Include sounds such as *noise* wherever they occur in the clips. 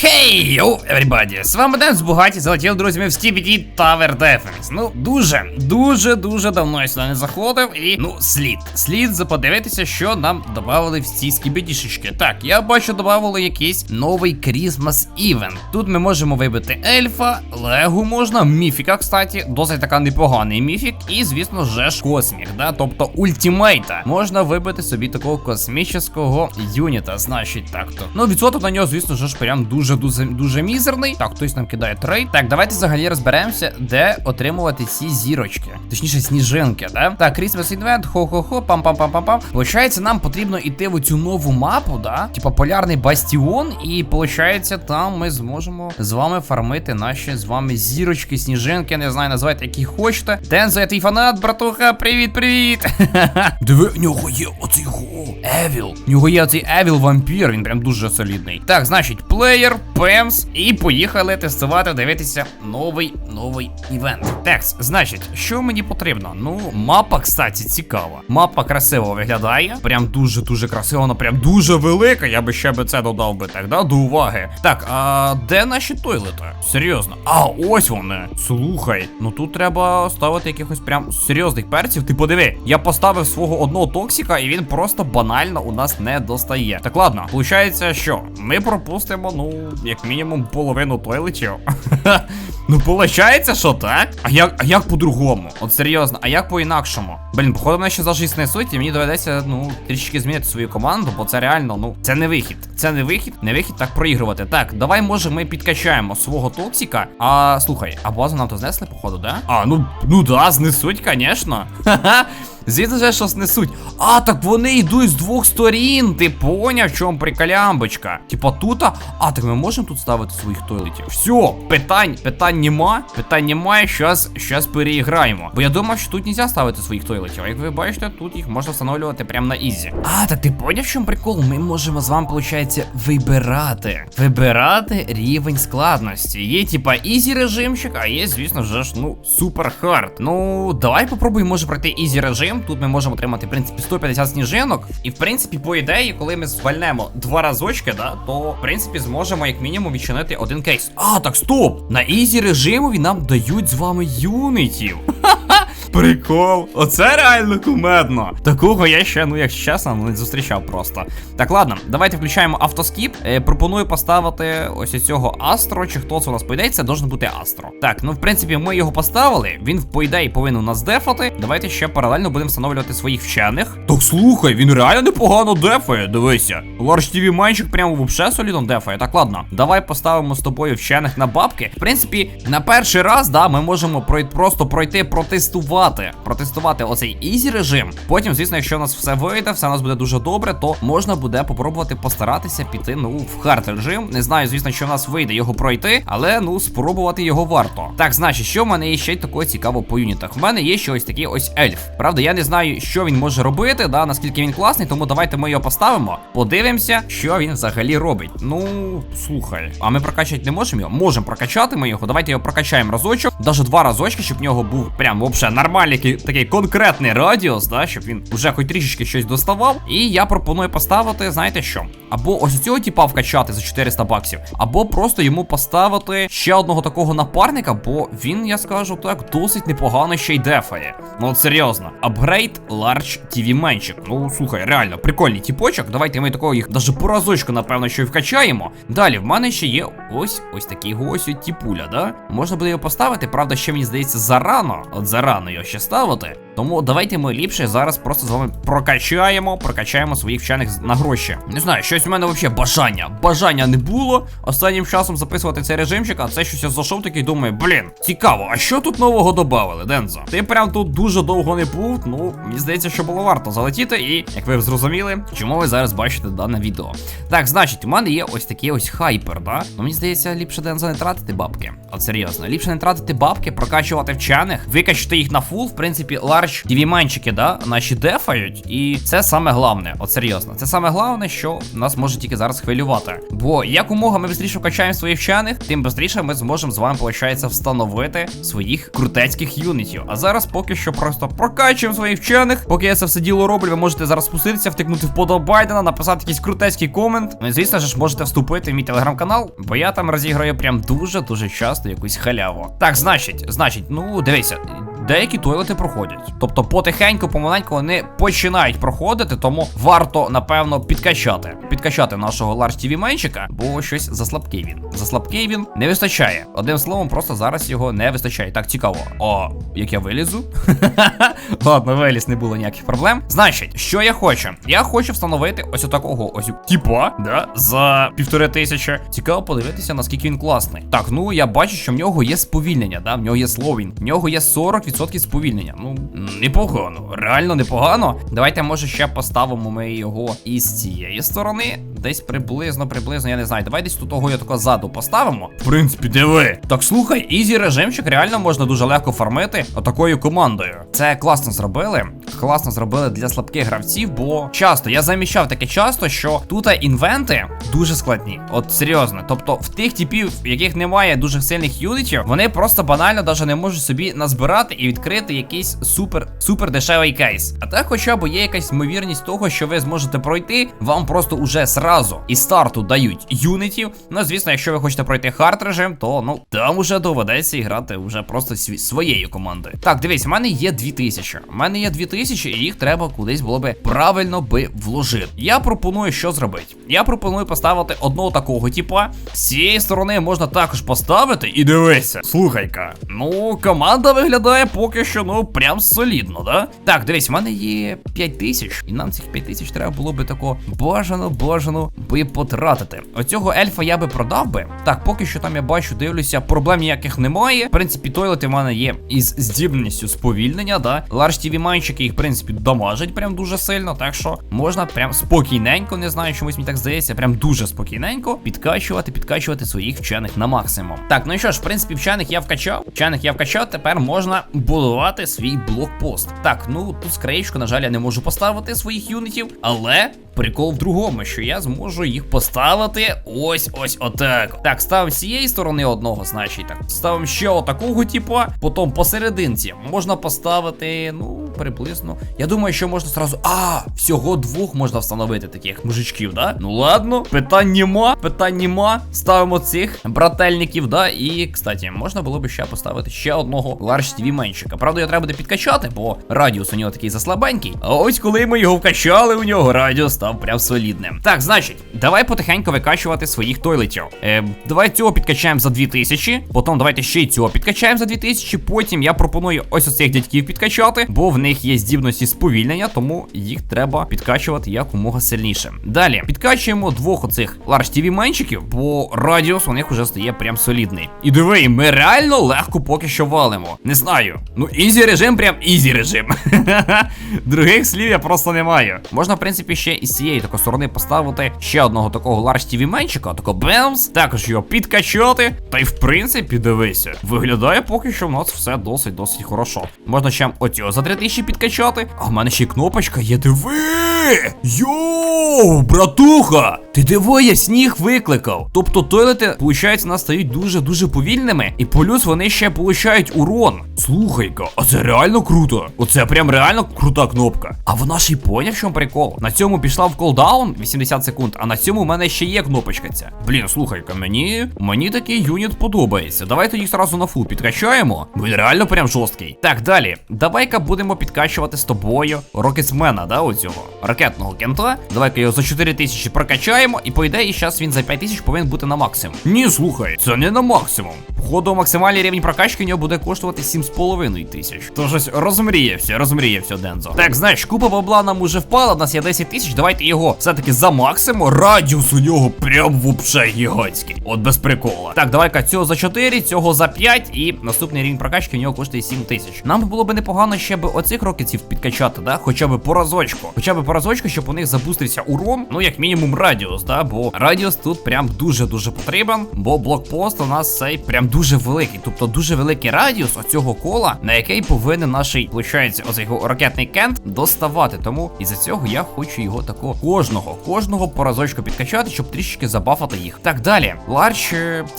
Хей, йоу, everybody, з вами Ден з Бугаті, залетіли друзями в Skibidi Tower Defense. Ну, дуже, дуже, дуже давно я сюди не заходив. І, ну, слід. Слід заподивитися, що нам додавали в ці скібідішечки. Так, я бачу, додавали якийсь новий Christmas Event. Тут ми можемо вибити ельфа, легу можна, міфіка, кстати, досить така непоганий міфік. І, звісно же ж, космік, да, тобто ультимейта. Можна вибити собі такого космічного юніта, значить так-то. Ну, відсоток на нього, звісно ж, прям дуже дуже дуже мізерний. Так, хтось нам кидає трейд. Так, давайте взагалі розберемося, де отримувати ці зірочки. Точніше, сніжинки, да? Так, Christmas Event, хо-хо-хо, пам-пам-пам-пам-пам. Получається, нам потрібно йти в цю нову мапу, да? Типа полярний бастіон, і получається, там ми зможемо з вами фармити наші з вами зірочки, сніжинки, не знаю, називайте які хочете. Дензо, я твій фанат, братуха, привіт, привіт. *laughs* Диви, в нього є оцей го. Евіл. В нього є оцей Евіл вампір, він прям дуже солідний. Так, значить, плеєр, пемс, і поїхали тестувати, дивитися новий новий івент. Текс, значить, що мені потрібно? Ну, мапа, кстати, цікава. Мапа красиво виглядає. Прям дуже-дуже красиво, вона прям дуже велика. Я би ще би це додав би так, да? До уваги. Так, а де наші тойлети? Серйозно. А, ось вони. Слухай, ну тут треба ставити якихось прям серйозних перців. Ти подиви, я поставив свого одного токсика, і він просто банально у нас не достає. Так ладно, виходить, що ми пропустимо, ну, як мінімум, половину тойлетів. *laughs* Ну, виходить, що так? А як а як по-другому? От серйозно, а як по-інакшому? Блін, походу, мене ще за жизнь несуть, і мені доведеться, ну, трішки змінити свою команду, бо це реально, ну, це не вихід. Це не вихід, не вихід так проігрувати. Так, давай, може, ми підкачаємо свого токсика. А слухай, а базу нам то знесли, походу, да? А, ну, ну да, знесуть, звісно. *laughs* Ха-ха. Звідно же, що снесуть. А, так вони йдуть з двох сторін. Ти поняв, в чому приколямбочка? Типа тут, а так ми можемо тут ставити своїх тойлетів. Все, питань, питань нема. Питань немає. Щас, щас переіграємо. Бо я думав, що тут нельзя ставити своїх тойлетів. А як ви бачите, тут їх можна встановлювати прямо на ізі. А, так ти поняв, в чому прикол? Ми можемо з вами, виходить, вибирати. Вибирати рівень складності. Є, типа, ізі режимчик, а є, звісно ж, ну, супер хард. Ну, давай попробуємо, може пройти ізі режим. Тут ми можемо отримати, в принципі, 150 сніжинок. І в принципі, по ідеї, коли ми звальнемо два разочки, да, то в принципі зможемо як мінімум відчинити один кейс. А, так стоп! На ізі режимові нам дають з вами юнитів. *laughs* Прикол, оце реально кумедно. Такого я ще, ну як чесно, не зустрічав просто. Так, ладно, давайте включаємо автоскіп. Е, пропоную поставити ось цього Астро. Чи хто це у нас по ідеї, це должен бути Астро. Так, ну в принципі, ми його поставили. Він по ідеї повинен нас дефати. Давайте ще паралельно будемо встановлювати своїх вчених. Так слухай, він реально непогано дефає. Дивися. Ларш TV майчик прямо вообще солідно дефає. Так, ладно, давай поставимо з тобою вчених на бабки. В принципі, на перший раз, да, ми можемо просто пройти протестувати. Протестувати оцей ізі режим. Потім, звісно, якщо у нас все вийде, все у нас буде дуже добре, то можна буде попробувати постаратися піти ну в хард режим. Не знаю, звісно, що у нас вийде його пройти, але ну спробувати його варто. Так, значить, що в мене є ще такого цікаво по юнітах. В мене є ще ось такий ось ельф. Правда, я не знаю, що він може робити, да, наскільки він класний, тому давайте ми його поставимо. Подивимося, що він взагалі робить. Ну, слухай, а ми прокачати не можемо його? Можемо прокачати ми його. Давайте його прокачаємо разочок, навіть два разочки, щоб в нього був прям вообще нормальний такий конкретний радіус, да, щоб він вже хоч трішечки щось доставав. І я пропоную поставити, знаєте що? Або ось цього типа вкачати за 400 баксів, або просто йому поставити ще одного такого напарника, бо він, я скажу так, досить непогано ще й дефає. Ну от серйозно. Апгрейд Large TV менчик. Ну слухай, реально, прикольний тіпочок. Давайте ми такого їх даже по разочку, напевно, що й вкачаємо. Далі в мене ще є ось ось такий ось тіпуля, да? Можна буде його поставити, правда, ще мені здається, зарано. От зарано його ще ставити. Тому давайте ми ліпше зараз просто з вами прокачаємо, прокачаємо своїх вчених на гроші. Не знаю, щось у мене взагалі бажання. Бажання не було останнім часом записувати цей режимчик, а це щось я зайшов такий думаю, блін, цікаво, а що тут нового додали, Дензо? Ти прям тут дуже довго не був. Ну, мені здається, що було варто залетіти, і як ви зрозуміли, чому ви зараз бачите дане відео. Так, значить, у мене є ось такий ось хайпер, да? Ну мені здається, ліпше Дензо не тратити бабки. От серйозно, ліпше не тратити бабки, прокачувати вчених, викачати їх на фул, в принципі, ларч дівіманчики, да, наші дефають. І це саме головне, от серйозно. Це саме головне, що нас може тільки зараз хвилювати. Бо якомога ми швидше качаємо своїх вчених, тим швидше ми зможемо з вами, виходить, встановити своїх крутецьких юнітів. А зараз поки що просто прокачуємо своїх вчених. Поки я це все діло роблю, ви можете зараз спуститися, втикнути в подобайдена, написати якийсь крутецький комент. Ну і звісно ж, можете вступити в мій телеграм-канал, бо я там розіграю прям дуже-дуже часто якусь халяву. Так, значить, значить, ну дивися. Деякі тойлети проходять. Тобто потихеньку, помаленьку вони починають проходити, тому варто, напевно, підкачати. Підкачати нашого Ларш TV менчика, бо щось заслабкий він. Заслабкий він не вистачає. Одним словом, просто зараз його не вистачає. Так, цікаво. О, як я вилізу? *laughs* Ладно, виліз, не було ніяких проблем. Значить, що я хочу? Я хочу встановити ось отакого ось типа, да, за півтори тисячі. Цікаво подивитися, наскільки він класний. Так, ну я бачу, що в нього є сповільнення, да, в нього є словінь, в нього є 40% сповільнення. Ну, непогано, реально непогано. Давайте, може, ще поставимо ми його із цієї сторони. Десь приблизно, приблизно, я не знаю. Давай десь тут того я тако ззаду поставимо. В принципі, диви. Так слухай, ізі режимчик реально можна дуже легко фармити отакою командою. Це класно зробили. Класно зробили для слабких гравців, бо часто я заміщав таке часто, що тут інвенти дуже складні. От серйозно. Тобто, в тих типів, в яких немає дуже сильних юнітів, вони просто банально навіть не можуть собі назбирати і відкрити якийсь супер супер дешевий кейс. А так, хоча б є якась ймовірність того, що ви зможете пройти, вам просто уже сразу із старту дають юнітів. Ну, звісно, якщо ви хочете пройти хард режим, то ну там уже доведеться грати вже просто своєю командою. Так, дивись, у мене є 2000. У мене є 2000, і їх треба кудись було би правильно би вложити. Я пропоную, що зробити. Я пропоную поставити одного такого типа. З цієї сторони можна також поставити. І дивися, слухай-ка. Ну, команда виглядає поки що, ну, прям солідно, да? Так, дивись, у мене є 5000, і нам цих 5000 треба було би тако бажано, бажано би потратити. Оцього ельфа я би продав би. Так, поки що там я бачу, дивлюся, проблем ніяких немає. В принципі, тойлети в мене є із здібністю сповільнення, да. Ларш тіві майнчики їх, в принципі, дамажать прям дуже сильно, так що можна прям спокійненько, не знаю, чомусь мені так здається, прям дуже спокійненько підкачувати, підкачувати своїх вчених на максимум. Так, ну і що ж, в принципі, вчених я вкачав. Вчених я вкачав, тепер можна будувати свій блокпост. Так, ну тут скраєчку, на жаль, я не можу поставити своїх юнітів, але. Прикол в другому, що я зможу їх поставити ось ось отак. Так, ставимо з цієї сторони одного, значить так. Ставимо ще отакого типа. Потім посерединці можна поставити, ну, приблизно. Я думаю, що можна зразу. А, всього двох можна встановити таких мужичків, да? Ну ладно, питань нема, питань нема. Ставимо цих брательників, да. І, кстати, можна було б ще поставити ще одного ларш TV меншика. Правда, його треба буде підкачати, бо радіус у нього такий заслабенький. А ось коли ми його вкачали, у нього радіус став прям солідним. Так, значить, давай потихеньку викачувати своїх тойлетів. Е, давай цього підкачаємо за 2000, потім давайте ще й цього підкачаємо за 2000, потім я пропоную ось оцих дядьків підкачати, бо в них є здібності сповільнення, тому їх треба підкачувати якомога сильніше. Далі підкачуємо двох оцих ларш TV менчиків, бо радіус у них уже стає прям солідний. І диви, ми реально легко поки що валимо. Не знаю. Ну, ізі режим, прям ізі режим. *laughs* Других слів я просто не маю. Можна, в принципі, ще із цієї такої сторони поставити ще одного такого ларш TV менчика, такого бемс, також його підкачати. Та й в принципі, дивися, виглядає поки що в нас все досить досить хорошо. Можна ще оцього за 3000 підкачати. А в мене ще й кнопочка є. Диви! Йоу, братуха! Ти диви, я сніг викликав. Тобто тойлети, виходить, нас стають дуже-дуже повільними. І плюс вони ще получають урон. Слухай-ка, а це реально круто. Оце прям реально крута кнопка. А вона ж і поняв, в чому прикол. На цьому пішла в колдаун 80 секунд, а на цьому в мене ще є кнопочка ця. Блін, слухай-ка, мені мені такий юніт подобається. Давайте їх зразу на фул підкачаємо. Він реально прям жорсткий. Так, далі. Давай-ка будемо підкачувати з тобою Рокетсмена, да, оцього ракетного кента. Давай-ка його за 4000 прокачаємо, і по ідеї, зараз він за 5000 повинен бути на максимум. Ні, слухай, це не на максимум. Походу, максимальний рівень прокачки у нього буде коштувати 7,5 тисяч. То щось розмріявся, розмріявся Дензо. Так, знаєш, купа бабла нам уже впала, у нас є 10 тисяч. Давайте його все-таки за максимум. Радіус у нього прям вообще гігантський. От без прикола. Так, давай-ка цього за 4, цього за 5, і наступний рівень прокачки у нього коштує 7 тисяч. Нам було би непогано ще б оцих рокетів підкачати, да? Хоча б по разочку. Хоча б по разочку, щоб у них запустився урон, ну як мінімум радіус, да? Бо радіус тут прям дуже-дуже потрібен, бо блокпост у нас цей прям дуже великий. Тобто дуже великий радіус оцього кола, на який повинен наш, виходить, оцей ракетний кент доставати. Тому із-за цього я хочу його кожного, кожного по разочку підкачати, щоб трішечки забафати їх. Так, далі.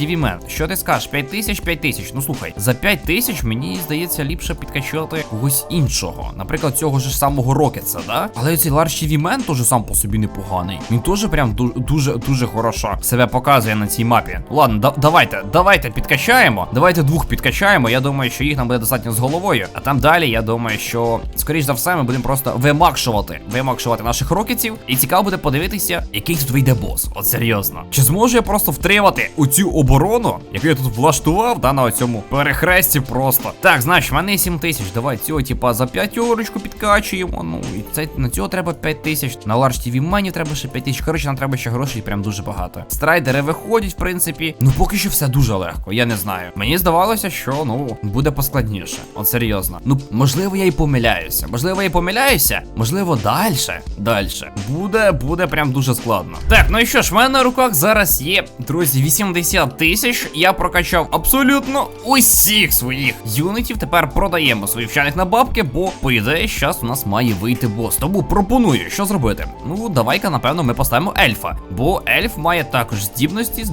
TV Man. Що ти скажеш? 5 тисяч, 5 тисяч. Ну слухай, за 5 тисяч мені здається ліпше підкачати когось іншого. Наприклад, цього ж самого Рокетса, да? Але цей TV Man теж сам по собі непоганий. Він теж прям дуже дуже хорошо себе показує на цій мапі. Ладно, да- давайте, давайте підкачаємо. Давайте двох підкачаємо. Я думаю, що їх нам буде достатньо з головою. А там далі, я думаю, що скоріш за все, ми будемо просто вимакшувати, вимакшувати наших рокетів. І цікаво буде подивитися, який тут вийде бос. От серйозно. Чи зможу я просто втримати оцю оборону, яку я тут влаштував, да, на цьому перехресті просто. Так, значить, в мене є 7 тисяч. Давай цього, типа, за п'ятерочку підкачуємо. Ну, і це на цього треба 5 тисяч. На Large TV Money треба ще 5 тисяч. Коротше, нам треба ще грошей прям дуже багато. Страйдери виходять, в принципі. Ну, поки що все дуже легко, я не знаю. Мені здавалося, що ну буде поскладніше. От серйозно. Ну, можливо, я і помиляюся. Можливо, я і помиляюся. Можливо, дальше. Дальше. Буде, буде прям дуже складно. Так, ну і що ж, в мене на руках зараз є, друзі, 80 тисяч. Я прокачав абсолютно усіх своїх юнітів. Тепер продаємо своїх вчених на бабки, бо, по ідеї, зараз у нас має вийти бос. Тому пропоную, що зробити. Ну, давай-ка, напевно, ми поставимо ельфа. Бо ельф має також здібності,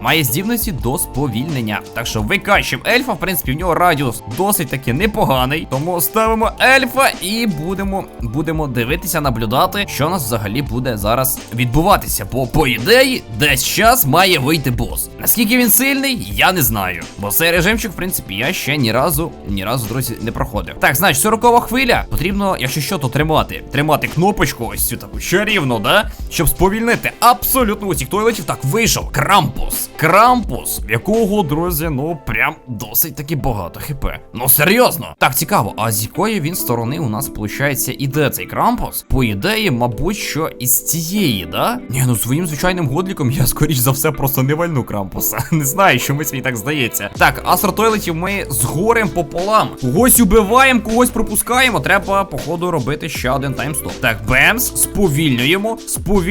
має здібності до сповільнення. Так що викачуємо ельфа, в принципі, в нього радіус досить таки непоганий. Тому ставимо ельфа і будемо, будемо дивитися, наблюдати, що нас взагалі буде зараз відбуватися. Бо, по ідеї, десь час має вийти бос. Наскільки він сильний, я не знаю. Бо цей режимчик, в принципі, я ще ні разу, ні разу, друзі, не проходив. Так, значить, 40 хвиля. Потрібно, якщо що, то тримати. Тримати кнопочку, ось цю таку чарівну, да? Щоб сповільнити абсолютно усіх тойлетів. Так, вийшов. Крампус. Крампус, якого, друзі, ну прям досить таки багато хп. Ну серйозно. Так, цікаво, а з якої він сторони у нас, виходить, іде цей крампус? По ідеї, мабуть, що із цієї, да? Ні, ну своїм звичайним годліком я, скоріш за все, просто не вальну крампуса. *laughs* Не знаю, чомусь мені так здається. Так, астротойлетів ми згорем пополам. Когось убиваємо, когось пропускаємо. Треба, походу, робити ще один таймстоп. Так, бемс, сповільнюємо, сповільнюємо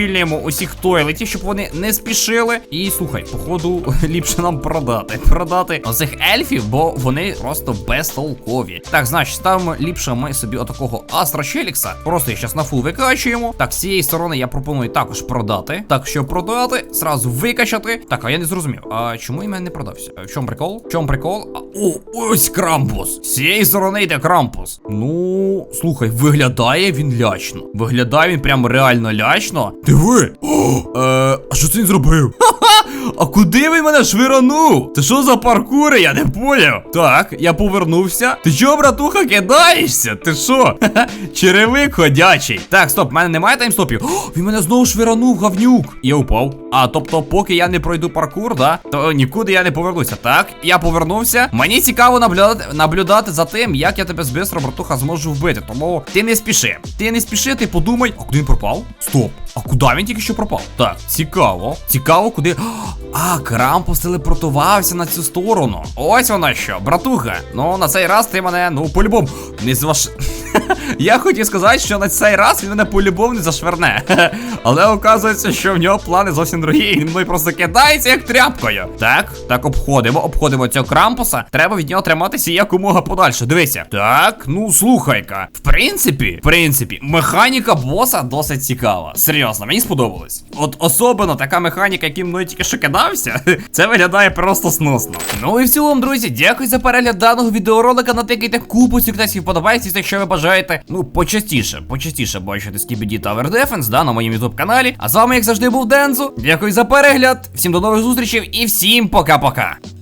усіх тойлетів, щоб вони не спішили. І слухай, походу, *laughs* ліпше нам продати. Продати оцих ельфів, бо вони просто безтолкові. Так, значить, ставимо ліпше ми собі отакого Астра Челікса. Просто їх зараз на фул викачуємо. Так, з цієї сторони я пропоную також продати. Так, що продати, зразу викачати. Так, а я не зрозумів. А чому мене не продався? В чому прикол? В чому прикол? А, о, ось крампус. З цієї сторони йде крампус. Ну, слухай, виглядає він лячно. Виглядає він прям реально лячно. Диви! О, е, а що це він зробив? *laughs* А куди він мене швиранув? Це що за паркури? Я не поняв. Так, я повернувся. Ти чого, братуха, кидаєшся? Ти що? Черевик ходячий. Так, стоп, в мене немає таймстопів. О, він мене знову швиранув, говнюк. Я упав. А, тобто, поки я не пройду паркур, да, то нікуди я не повернуся. Так, я повернувся. Мені цікаво наблюдати, наблюдати за тим, як я тебе збистро, братуха, зможу вбити. Тому ти не спіши. Ти не спіши, ти подумай. А куди він пропав? Стоп. А куди він тільки що пропав? Так, цікаво. Цікаво, куди. А, Крампус телепортувався на цю сторону. Ось воно що, братуха. Ну, на цей раз ти мене, ну, по-любому, не зваш. Я хотів сказати, що на цей раз він мене по-любому не зашверне. Але оказується, що в нього плани зовсім другі, і він мною просто кидається як тряпкою. Так, так, обходимо, обходимо цього крампуса. Треба від нього триматися якомога подальше. Дивися. Так, ну слухай-ка. В принципі, в принципі, механіка боса досить цікава. Серйозно, мені сподобалось. От особливо така механіка, яким мною тільки що кидався, *laughs* це виглядає просто сносно. Ну і в цілому, друзі, дякую за перегляд даного відеоролика. Натикайте купу цікавих вподобайців, якщо ви бажаєте. Ну, почастіше, почастіше бачити Скібіді Tower Defense, да, на моєму ютуб каналі. А з вами, як завжди, був Дензу. Дякую за перегляд. Всім до нових зустрічей і всім пока-пока.